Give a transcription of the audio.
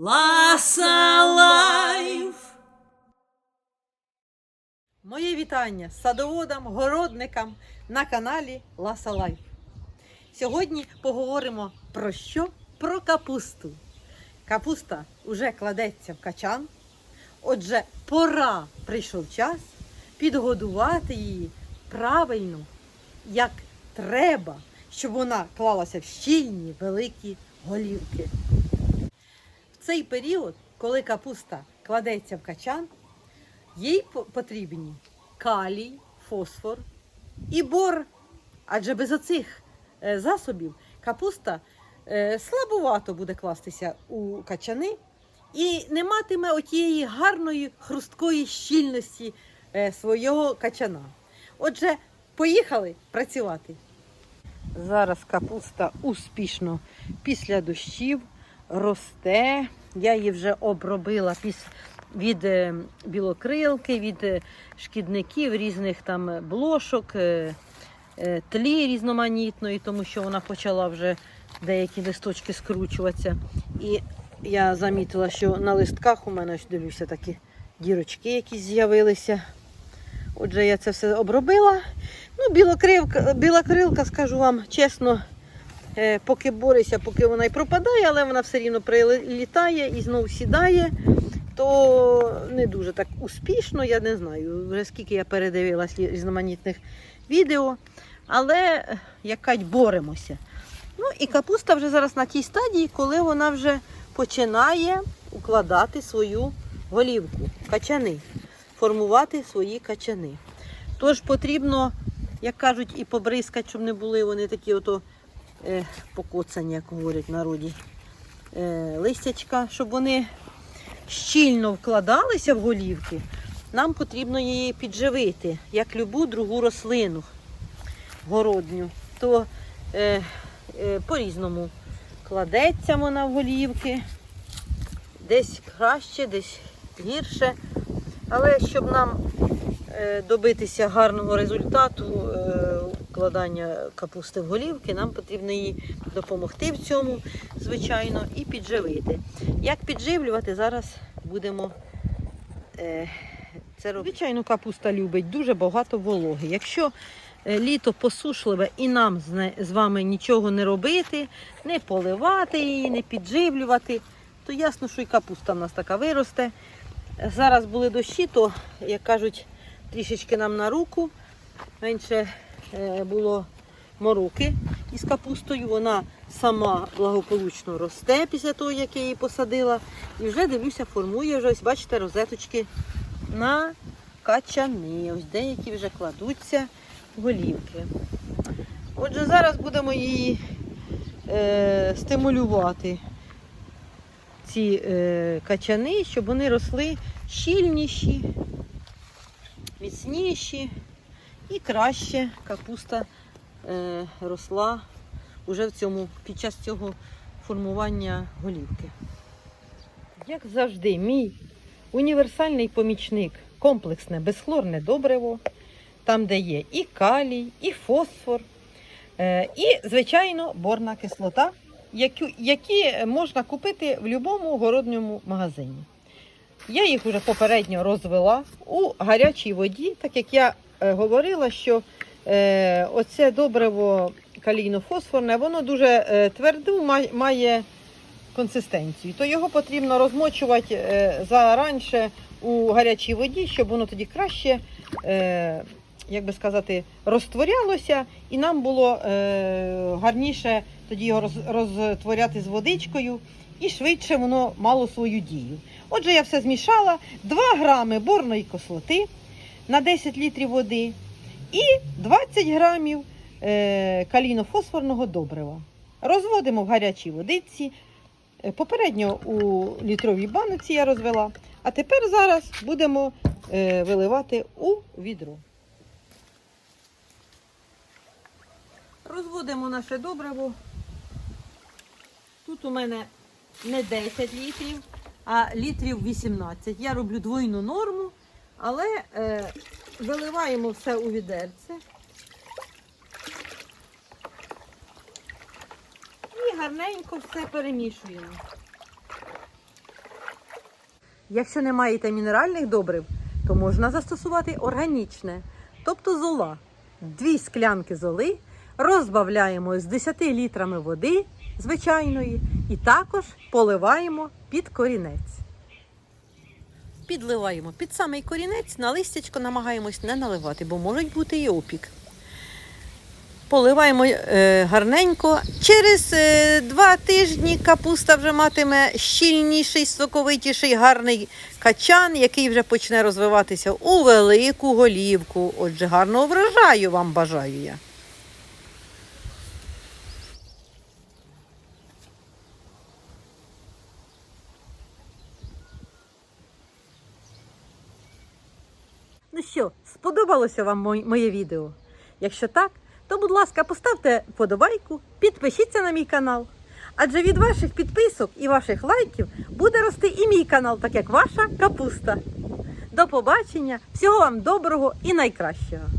Ласа Лайф. Моє вітання садоводам, городникам на каналі Ласа Лайф. Сьогодні поговоримо про що? Про капусту. Капуста вже кладеться в качан. Отже, пора прийшов час підгодувати її правильно, як треба, щоб вона клалася в щільні великі голівки. Цей період, коли капуста кладеться в качан, їй потрібні калій, фосфор і бор. Адже без оцих е, засобів капуста е, слабувато буде кластися у качани і не матиме отієї гарної хрусткої щільності е, свого качана. Отже, поїхали працювати. Зараз капуста успішно після дощів росте. Я її вже обробила від е, білокрилки, від е, шкідників, різних там е, блошок, тлі різноманітної, тому що вона почала вже деякі листочки скручуватися. І я замітила, що на листках у мене дивлюся такі дірочки, якісь з'явилися. Отже, я це все обробила. Ну, білокрилка, білокрилка, скажу вам чесно, поки бореться, поки вона й пропадає, але вона все рівно прилітає і знову сідає, то не дуже так успішно, я не знаю. Вже скільки я передивилась різноманітних відео. Але е, якать боремося. Ну і капуста вже зараз на тій стадії, коли вона вже починає укладати свою голівку, качани, формувати свої качани. Тож потрібно, як кажуть, і побризкати, щоб не були вони такі ото е, покоцані, як говорять в народі, е, листячка, щоб вони щільно вкладалися в голівки. Нам потрібно її підживити, як любу другу рослину городню. То е, е, по-різному кладеться вона в голівки. Десь краще, десь гірше. Але щоб нам добитися гарного результату вкладання капусти в голівки, нам потрібно їй допомогти в цьому, звичайно, і підживити. Як підживлювати, зараз будемо е, це робити. Звичайно, капуста любить дуже багато вологи. Якщо е, літо посушливе і нам з вами нічого не робити, не поливати її, не підживлювати, то ясно, що і капуста в нас така виросте. Зараз були дощі, то, як кажуть, трішечки нам на руку. Менше було мороки із капустою. Вона сама благополучно росте після того, як я її посадила. І вже дивлюся, формує вже, ось бачите, розеточки на качани. Ось деякі вже кладуться голівки. Отже, зараз будемо її е, стимулювати ці е, качани, щоб вони росли щільніші, міцніші і краще капуста е, росла уже в цьому, під час цього формування голівки. Як завжди, мій універсальний помічник комплексне безхлорне добриво, там, де є і калій, і фосфор, е, і, звичайно, борна кислота, яку- які можна купити в будь-якому городньому магазині. Я їх вже попередньо розвела у гарячій воді, так як я говорила, що е, оце добриво калійно-фосфорне, воно дуже е, тверду має консистенцію. То його потрібно розмочувати е, заранше у гарячій воді, щоб воно тоді краще, е, як би сказати, розтворялося, і нам було е, гарніше тоді його розтворяти з водичкою, і швидше воно мало свою дію. Отже, я все змішала, 2 грами борної кислоти на 10 літрів води і 20 грамів е, калійно-фосфорного добрива. Розводимо в гарячій водиці. Е, Попередньо у літровій баноці я розвела, а тепер зараз будемо е, виливати у відро. Розводимо наше добриво. Тут у мене не 10 літрів, а літрів 18. Я роблю двойну норму, але е, виливаємо все у відерце. І гарненько все перемішуємо. Якщо не маєте мінеральних добрив, то можна застосувати органічне, тобто зола. Дві склянки золи розбавляємо з 10 літрами води звичайної і також поливаємо під корінець. Підливаємо під самий корінець, на листячко намагаємось не наливати, бо можуть бути і опік. Поливаємо е, гарненько. Через е, два тижні капуста вже матиме щільніший, соковитіший, гарний качан, який вже почне розвиватися у велику голівку. Отже, гарного врожаю вам бажаю я. Ну що, сподобалося вам моє відео? Якщо так, то, будь ласка, поставте вподобайку, підпишіться на мій канал. Адже від ваших підписок і ваших лайків буде рости і мій канал, так як ваша капуста. До побачення, всього вам доброго і найкращого!